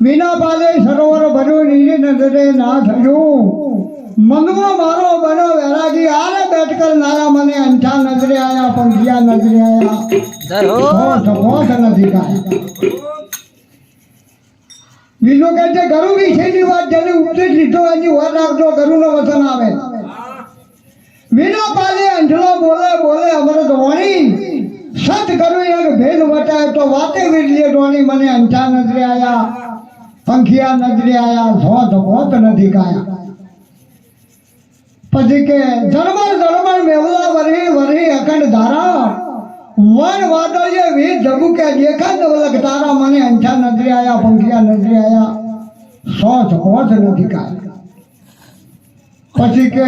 વિના પાલે સરોવર ભર્યું નીરી નજરે ના થયું મનવો મારો બનો વેરાગી આરે બેઠ કર નારા મને અંઠા નજરે આયા પંખિયા નજરે આયા હોશ હોશ નથી કાંઈ બીજું કે છે ઘરું બી છેલ્લી વાત જેને ઉપદેશ લીધો એની વાત રાખજો ઘરું નો વચન આવે વિના પાલે અંજલો બોલે બોલે અમૃત વાણી સત કરું એક ભેદ વટાય તો વાતે વીરલીએ ડોણી મને અંઠા નજરે આયા પંખિયા નજરે આયા ધોત હોત નથી કાયા પછી કે ધર્મર ધર્મર મેવલા વરી વરી અખંડ ધારા વન વાદળીએ વીર જગુ કે દેખાત વલક તારા મને અંઠા નજરે આયા પંખિયા નજરે આયા સોચ હોત નથી કાયા પછી કે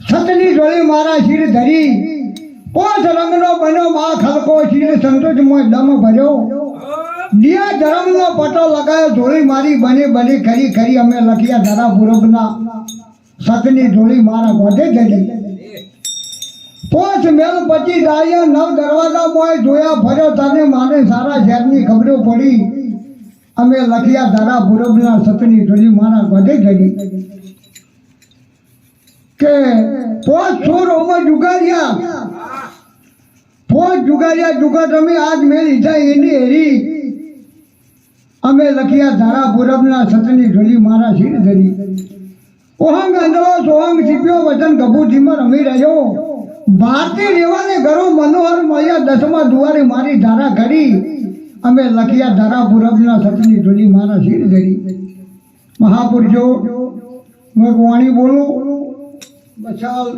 સતની જોડી મારા શિર ધરી. કોસ રંગનો બન્યો મા ખલકો શિર સંતોષ મોય દમ ભર્યો. દિયા ધર્મનો પટો લગાયો, ધોળી મારી બને બને ખરી ખરી અમે લખ્યા ધરા પૂરબના સતની ધોળી મારા ગોધે ધરી. પોચ મેલ પચી દાળિયા નવ દરવાજા મોય જોયા ફર્યો તને માને સારા શહેરની ખબરો પડી. અમે લખ્યા ધરા પૂરબના સતની ધોળી મારા ગોધે ધરી. કે પોચ છોર ઓમાં જુગાર્યા પોચ જુગાર્યા જુગાર તમે આજ મેં લીધા, એની હેરી. અમે લખ્યા, ધારા પૂરબના સતની ઢોલી મારા શીર ધરી. ઓહંગ અંદરો સોહંગ સીપ્યો વચન ગભુ માં રમી રહ્યો. ભારતી રેવાને ઘરો મનોહર મળ્યા, દસમા દુવારે મારી ધારા ઘડી. અમે લખ્યા, ધારા પૂરબના સતની ઢોલી મારા શીર ધરી. મહાપુરુષો મેં વાણી બોલું. બચાલ